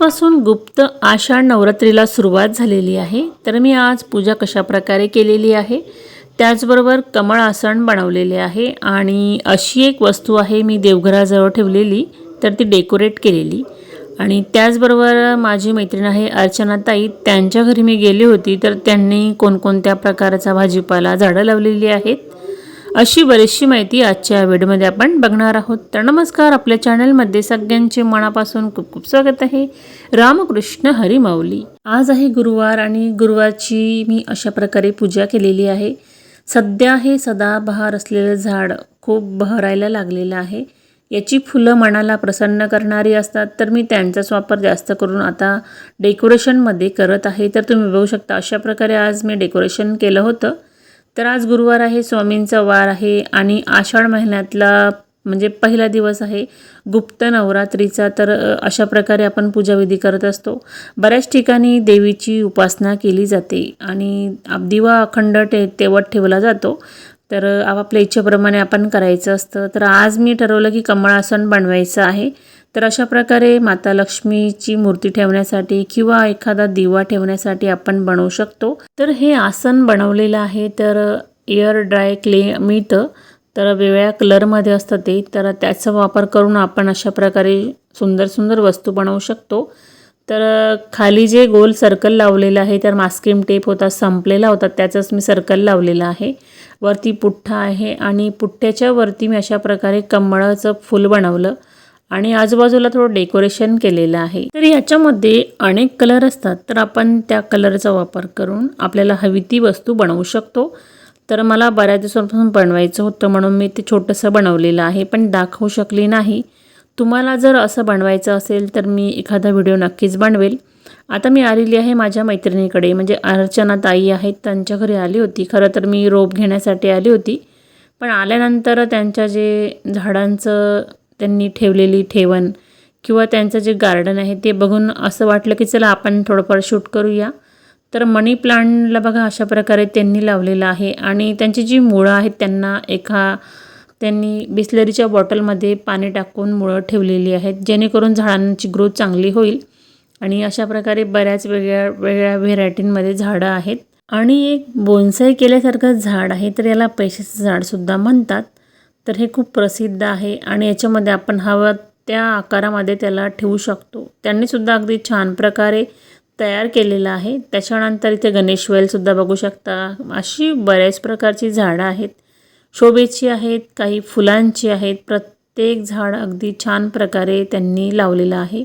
आजपासून गुप्त आषाढ नवरात्रीला सुरुवात झालेली आहे. तर मी आज पूजा कशा प्रकारे केलेली आहे? त्याचबरोबर कमळ आसन बनवलेले आहे आणि अशी एक वस्तू आहे मी देवघराजवळ ठेवलेली तर ती डेकोरेट केलेली. आणि त्याचबरोबर माझी मैत्रीण आहे अर्चनाताई त्यांच्या घरी मी गेली होती तर त्यांनी कोणकोणत्या प्रकारचा भाजीपाला झाडं लावलेली आहेत. अशी बरीचशी माहिती आजच्या व्हिडिओमध्ये आपण बघणार आहोत. तर नमस्कार आपल्या चॅनलमध्ये सगळ्यांचे मनापासून खूप खूप स्वागत आहे. रामकृष्ण हरिमाऊली. आज आहे गुरुवार आणि गुरुवारची मी अशा प्रकारे पूजा केलेली आहे. सध्या हे सदाबहार असलेलं झाड खूप बहरायला लागलेलं आहे. याची फुलं मनाला प्रसन्न करणारी असतात तर मी त्यांचाच वापर जास्त करून आता डेकोरेशनमध्ये करत आहे. तर तुम्ही बघू शकता अशा प्रकारे आज मी डेकोरेशन केलं होतं. तर आज गुरुवार आहे स्वामींचा वार आहे आणि आषाढ महिन्यातला म्हणजे पहिला दिवस आहे गुप्त नवरात्रीचा. तर अशा प्रकारे आपण पूजाविधी करत असतो. बऱ्याच ठिकाणी देवीची उपासना केली जाते आणि दिवा अखंड टे तेवत ठेवला जातो. तर आपल्या आपापल्या इच्छेप्रमाणे आपण करायचं असतं. तर आज मी ठरवलं की कमळासन बनवायचं आहे. तर अशा प्रकारे माता लक्ष्मीची मूर्ती ठेवण्यासाठी किंवा एखादा दिवा ठेवण्यासाठी आपण बनवू शकतो. तर हे आसन बनवलेलं आहे तर एअर ड्राय क्ले मिळतं. तर वेगळ्या कलरमध्ये असतं ते तर त्याचा वापर करून आपण अशा प्रकारे सुंदर सुंदर वस्तू बनवू शकतो. तर खाली जे गोल सर्कल लावलेलं आहे तर मास्किंग टेप होता संपलेला होता त्याचंच मी सर्कल लावलेलं आहे. वरती पुठ्ठा आहे आणि पुठ्ठ्याच्या वरती मी अशा प्रकारे कमळाचं फूल बनवलं. आणि आजूबाजूला थोडं डेकोरेशन केलेलं आहे. तर याच्यामध्ये अनेक कलर असतात तर आपण त्या कलरचा वापर करून आपल्याला हवी ती वस्तू बनवू शकतो. तर मला बऱ्याच दिवसांपासून बनवायचं होतं म्हणून मी ते छोटंसं बनवलेलं आहे पण दाखवू शकले नाही. तुम्हाला जर असं बनवायचं असेल तर मी एखादा व्हिडिओ नक्कीच बनवेल. आता मी आलेली आहे माझ्या मैत्रिणीकडे म्हणजे अर्चना ताई आहेत त्यांच्या घरी आली होती. खरं तर मी रोप घेण्यासाठी आली होती. पण आल्यानंतर त्यांच्या जे झाडांचं त्यांनी ठेवलेली ठेवण किंवा त्यांचं जे गार्डन आहे ते बघून असं वाटलं की चला आपण थोडंफार शूट करूया. तर मनी प्लांटला बघा अशा प्रकारे त्यांनी लावलेलं आहे. आणि त्यांची जी मुळं आहेत त्यांना एका त्यांनी बिस्लरीच्या बॉटलमध्ये पाणी टाकून मुळं ठेवलेली आहेत जेणेकरून झाडांची ग्रोथ चांगली होईल. आणि अशा प्रकारे बऱ्याच वेगळ्या वेगळ्या व्हेरायटींमध्ये झाडं आहेत. आणि एक बोन्साई केल्यासारखं झाड आहे तर याला पैशाचं झाडसुद्धा म्हणतात. तर हे खूप प्रसिद्ध आहे आणि याच्यामध्ये आपण हवं त्या आकारामध्ये त्याला ठेवू शकतो. त्यांनीसुद्धा अगदी छान प्रकारे तयार केलेलं आहे. त्याच्यानंतर इथे गणेश वेलसुद्धा बघू शकता. अशी बऱ्याच प्रकारची झाडं आहेत. शोभेची आहेत काही फुलांची आहेत. प्रत्येक झाड अगदी छान प्रकारे त्यांनी लावलेलं आहे.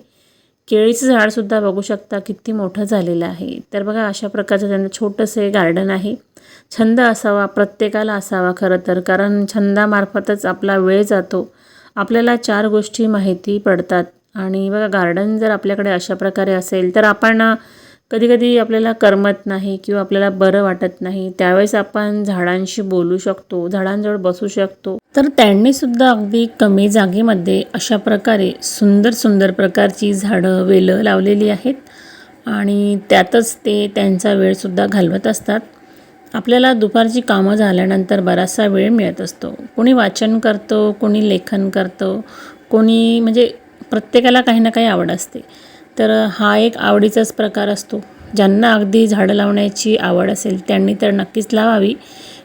केळीचं झाडसुद्धा बघू शकता किती मोठं झालेलं आहे. तर बघा अशा प्रकारचं त्यांचं छोटंसं हे गार्डन आहे. छंद असावा प्रत्येकाला असावा खरं तर. कारण छंदामार्फतच आपला वेळ जातो. आपल्याला चार गोष्टी माहिती पडतात. आणि बघा गार्डन जर आपल्याकडे अशा प्रकारे असेल तर आपण कधीकधी आपल्याला करमत नाही किंवा आपल्याला बरं वाटत नाही. त्यावेळेस आपण झाडांशी बोलू शकतो झाडांजवळ बसू शकतो. तर त्यांनीसुद्धा अगदी कमी जागेमध्ये अशा प्रकारे सुंदर सुंदर प्रकारची झाडं वेलं लावलेली आहेत. आणि त्यातच ते त्यांचा वेळसुद्धा घालवत असतात. आपल्याला दुपारची कामं झाल्यानंतर बराचसा वेळ मिळत असतो. कोणी वाचन करतो कोणी लेखन करतो कोणी म्हणजे प्रत्येकाला काही ना काही आवड असते. तर हा एक आवडीचाच प्रकार असतो. ज्यांना अगदी झाडं लावण्याची आवड असेल त्यांनी तर नक्कीच लावावी.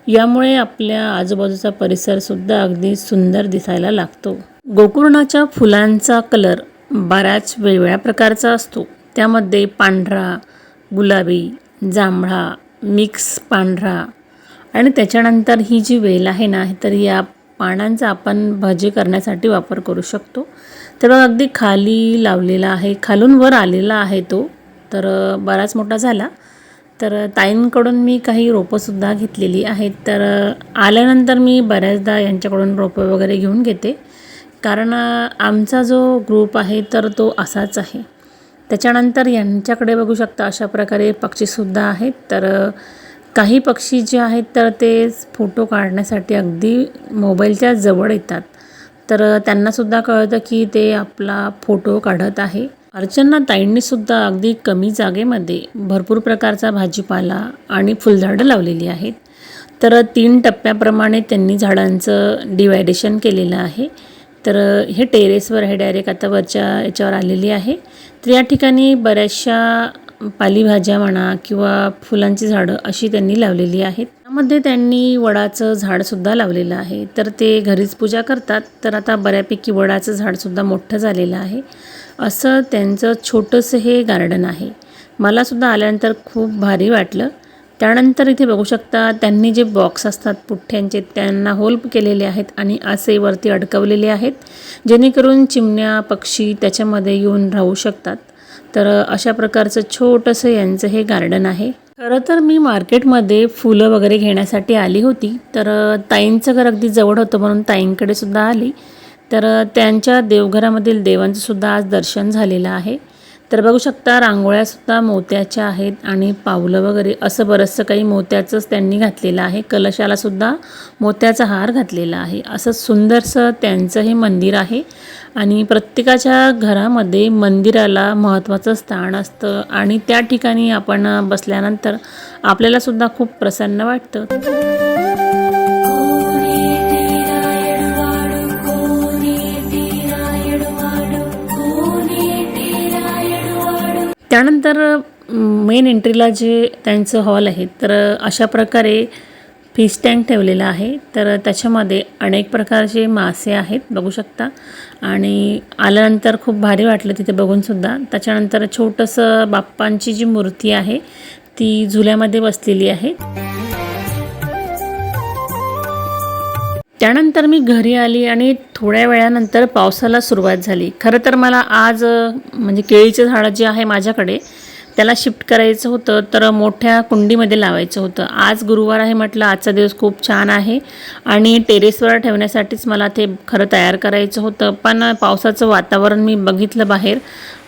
यामुळे आपल्या आजूबाजूचा परिसरसुद्धा अगदी सुंदर दिसायला लागतो. गोकुर्णाच्या फुलांचा कलर बऱ्याच वेगवेगळ्या प्रकारचा असतो. त्यामध्ये पांढरा गुलाबी जांभळा मिक्स पांढरा. आणि त्याच्यानंतर ही जी वेल आहे ना तर या पानांचा आपण भजी करण्यासाठी वापर करू शकतो. तर अगदी खाली लावलेला आहे. खालून वर आलेला आहे तो. तर बराच मोठा झाला. तर ताईंकडून मी काही रोपंसुद्धा घेतलेली आहेत. तर आल्यानंतर मी बऱ्याचदा यांच्याकडून रोपं वगैरे घेऊन घेते. कारण आमचा जो ग्रुप आहे तर तो असाच आहे. त्याच्यानंतर यांच्याकडे बघू शकता अशा प्रकारे पक्षीसुद्धा आहेत. तर काही पक्षी जे आहेत तर ते फोटो काढण्यासाठी अगदी मोबाईलच्या जवळ येतात. तर त्यांनासुद्धा कळतं की ते आपला फोटो काढत आहे. अर्चना ताईंनीसुद्धा अगदी कमी जागेमध्ये भरपूर प्रकारचा भाजीपाला आणि फुलझाडं लावलेली आहेत. तर तीन टप्प्याप्रमाणे त्यांनी झाडांचं डिवायडेशन केलेलं आहे. तर हे टेरेसवर आहे डायरेक्ट आता वरच्या याच्यावर आलेली आहे. तर या ठिकाणी बऱ्याचशा पालेभाज्या म्हणा किंवा फुलांची झाडं अशी त्यांनी लावलेली आहेत. त्यामध्ये त्यांनी वडाचं झाडसुद्धा लावलेलं आहे. तर ते घरीच पूजा करतात. तर आता बऱ्यापैकी वडाचं झाडसुद्धा मोठं झालेलं आहे. असं त्यांचं छोटंसं हे गार्डन आहे. मलासुद्धा आल्यानंतर खूप भारी वाटलं. त्यानंतर इथे बघू शकता त्यांनी जे बॉक्स असतात पुठ्ठ्यांचे त्यांना होल केलेले आहेत आणि असे वरती अडकवलेले आहेत जेणेकरून चिमण्या पक्षी त्याच्यामध्ये येऊन राहू शकतात. तर अशा प्रकारचं छोटंसं यांचं हे गार्डन आहे. खरं तर मी मार्केटमध्ये फुलं वगैरे घेण्यासाठी आली होती तर ताईंचं घर अगदी जवळ होतं म्हणून ताईंकडे सुद्धा आली. तर त्यांच्या देवघरामधील देवांचं सुद्धा आज दर्शन झालेलं आहे. तर बघू शकता रांगोळ्यासुद्धा मोत्याच्या आहेत आणि पावलं वगैरे. असं बरंचसं काही मोत्याचंच त्यांनी घातलेलं आहे. कलशालासुद्धा मोत्याचा हार घातलेला आहे. असं सुंदरसं त्यांचं हे मंदिर आहे आणि प्रत्येकाच्या घरामध्ये मंदिराला महत्त्वाचं स्थान असतं आणि त्या ठिकाणी आपण बसल्यानंतर आपल्यालासुद्धा खूप प्रसन्न वाटतं. त्यानंतर मेन एंट्रीला जे त्यांचं हॉल आहे तर अशा प्रकारे फिश टँक ठेवलेला आहे. तर त्याच्यामध्ये अनेक प्रकारचे मासे आहेत बघू शकता. आणि आल्यानंतर खूप भारी वाटलं तिथे बघूनसुद्धा त्याच्यानंतर छोटंसं बाप्पांची जी मूर्ती आहे ती झुल्यामध्ये बसलेली आहे. त्यानंतर मी घरी आली आणि थोड्या वेळानंतर पावसाला सुरुवात झाली. खरं तर मला आज म्हणजे केळीचं झाड जे आहे माझ्याकडे त्याला शिफ्ट करायचं होतं तर मोठ्या कुंडीमध्ये लावायचं होतं. आज गुरुवार आहे म्हटलं आजचा दिवस खूप छान आहे आणि टेरेसवर ठेवण्यासाठीच मला ते खरं तयार करायचं होतं. पण पावसाचं वातावरण मी बघितलं बाहेर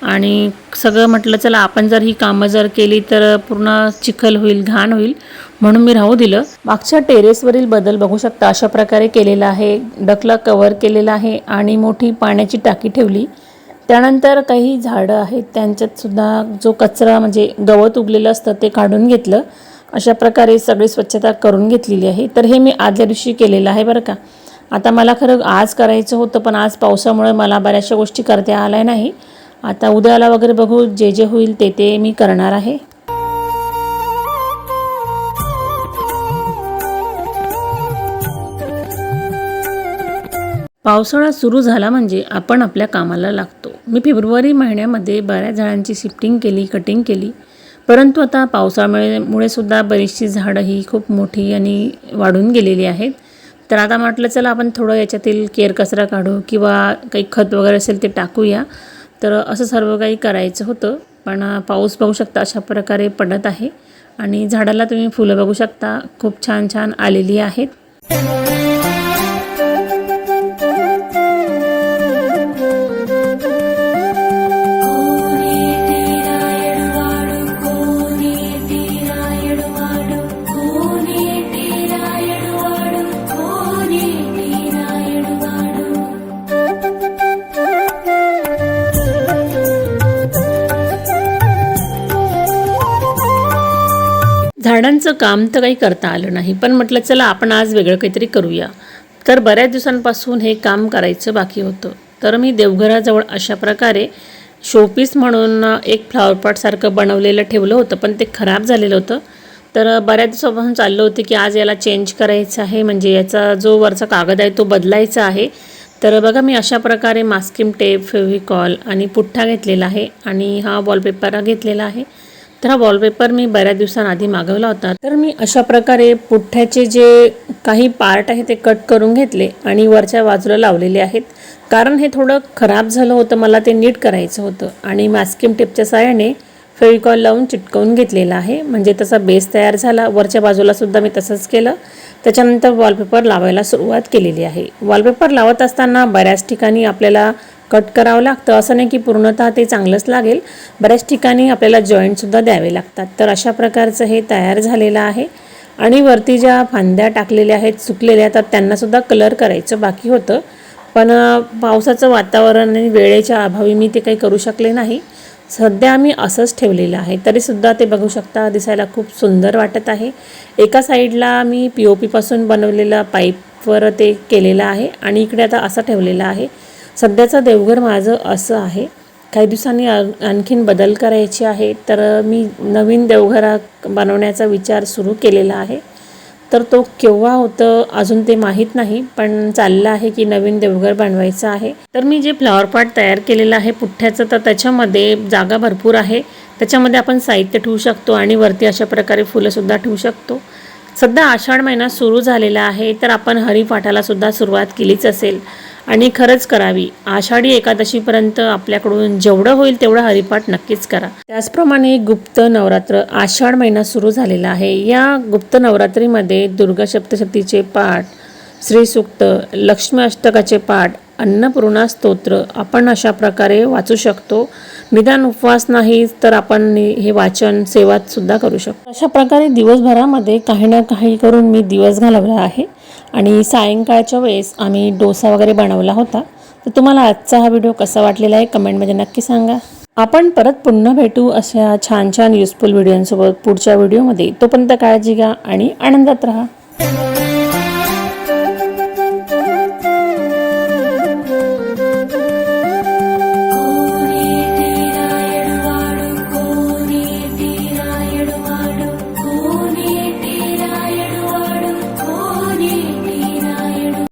आणि सगळं म्हटलं चला आपण जर ही कामं जर केली तर पूर्ण चिखल होईल घाण होईल. म्हणून मी राहू दिलं. मागच्या टेरेसवरील बदल बघू शकता. अशा प्रकारे केलेला आहे. डकला कवर केलेला आहे आणि मोठी पाण्याची टाकी ठेवली. त्यानंतर काही झाडं आहेत. त्यांच्यातसुद्धा जो कचरा म्हणजे गवत उगलेलं असतं ते काढून घेतलं. अशा प्रकारे सगळी स्वच्छता करून घेतलेली आहे. तर हे मी आदल्या दिवशी केलेलं आहे बरं का. आता मला खरं आज करायचं होतं पण आज पावसामुळे मला बऱ्याचशा गोष्टी करता आल्या नाही. आता उद्याला वगैरे बघू जे जे होईल ते ते मी करणार आहे. पावसाळा सुरू झाला म्हणजे आपण आपल्या कामाला लागतो. मी फेब्रुवारी महिन्यामध्ये बऱ्याच झाडांची शिफ्टिंग केली कटिंग केली. परंतु आता पावसामुळे सुद्धा बरीचशी झाडं ही खूप मोठी आणि वाढून गेलेली आहेत. तर आता म्हटलं चला आपण थोडं याच्यातील केर कचरा काढू किंवा काही खत वगैरे असेल ते टाकूया. तर असं सर्व काही करायचं होतं. पण पाऊस बघू शकता अशा प्रकारे पडत आहे. आणि झाडाला तुम्ही फुलं बघू शकता. खूप छान छान आलेली आहेत. झाडांचं काम तर काही करता आलं नाही. पण म्हटलं चला आपण आज वेगळं काहीतरी करूया. तर बऱ्याच दिवसांपासून हे काम करायचं बाकी होतं. तर मी देवघराजवळ अशा प्रकारे शोपीस म्हणून एक फ्लॉवरपॉटसारखं बनवलेलं ठेवलं होतं पण ते खराब झालेलं होतं. तर बऱ्याच दिवसापासून चाललं होतं की आज याला चेंज करायचं आहे म्हणजे याचा जो वरचा कागद आहे तो बदलायचा आहे. तर बघा मी अशा प्रकारे मास्किंग टेप फेविकॉल आणि पुठ्ठा घेतलेला आहे आणि हा वॉलपेपर घेतलेला आहे. तर हा वॉलपेपर मी बऱ्याच दिवसांआधी मागवला होता. तर मी अशा प्रकारे पुठ्ठ्याचे जे काही पार्ट आहे ते कट करून घेतले आणि वरच्या बाजूला लावलेले आहेत. कारण हे थोडं खराब झालं होतं मला ते नीट करायचं होतं. आणि मास्किम टेपच्या साहाय्याने फेविकॉल लावून चिटकवून घेतलेला आहे. म्हणजे तसा बेस तयार झाला. वरच्या बाजूला सुद्धा मी तसंच केलं. त्याच्यानंतर वॉलपेपर लावायला सुरुवात केलेली आहे. वॉलपेपर लावत असताना बऱ्याच ठिकाणी आपल्याला कट करावं लागतं. असं नाही की पूर्णतः ते चांगलंच लागेल. बऱ्याच ठिकाणी आपल्याला जॉईंटसुद्धा द्यावे लागतात. तर अशा प्रकारचं हे तयार झालेलं आहे. आणि वरती ज्या फांद्या टाकलेल्या आहेत सुकलेल्या तर त्यांनासुद्धा कलर करायचं बाकी होतं. पण पावसाचं वातावरण आणि वेळेच्या अभावी मी ते काही करू शकले नाही. सध्या आम्ही असंच ठेवलेलं आहे. तरीसुद्धा ते बघू शकता दिसायला खूप सुंदर वाटत आहे. एका साईडला मी पी ओ पीपासून बनवलेलं पाईपवर ते केलेलं आहे. आणि इकडे आता असं ठेवलेलं आहे. सध्याचं देवघर माझं असं आहे. काही दिवसांनी आणखीन बदल करायचे आहे तर मी नवीन देवघरा बनवण्याचा विचार सुरू केलेला आहे. तर तो केव्हा होतं अजून ते माहीत नाही पण चाललं आहे की नवीन देवघर बनवायचं आहे. तर मी जे फ्लॉवर पॉट तयार केलेलं आहे पुठ्ठ्याचं तर त्याच्यामध्ये जागा भरपूर आहे. त्याच्यामध्ये आपण साहित्य ठेवू शकतो आणि वरती अशा प्रकारे फुलंसुद्धा ठेवू शकतो. सध्या आषाढ महिना सुरू झालेला आहे तर आपण हरिपाठालासुद्धा सुरुवात केलीच असेल. आणि खरंच करावी. आषाढी एकादशीपर्यंत आपल्याकडून जेवढं होईल तेवढं हरिपाठ नक्कीच करा. त्याचप्रमाणे गुप्त नवरात्र आषाढ महिना सुरू झालेला आहे. या गुप्त नवरात्रीमध्ये दुर्गा सप्तशतीचे पाठ श्रीसूक्त लक्ष्मी अष्टकाचे पाठ अन्नपूर्णा स्तोत्र आपण अशा प्रकारे वाचू शकतो. निदान उपवास नाही तर आपण हे वाचन सेवात सुद्धा करू शकतो. अशा प्रकारे दिवसभरामध्ये काही ना काही करून मी दिवस घालवला आहे. आणि सायंकाळच्या वेळेस आम्ही डोसा वगैरे बनवला होता. तर तुम्हाला आजचा हा व्हिडिओ कसा वाटलेला आहे कमेंटमध्ये नक्की सांगा. आपण परत पुन्हा भेटू अशा छान छान युजफुल व्हिडिओंसोबत पुढच्या व्हिडिओमध्ये. तोपर्यंत काळजी घ्या आणि आनंदात राहा.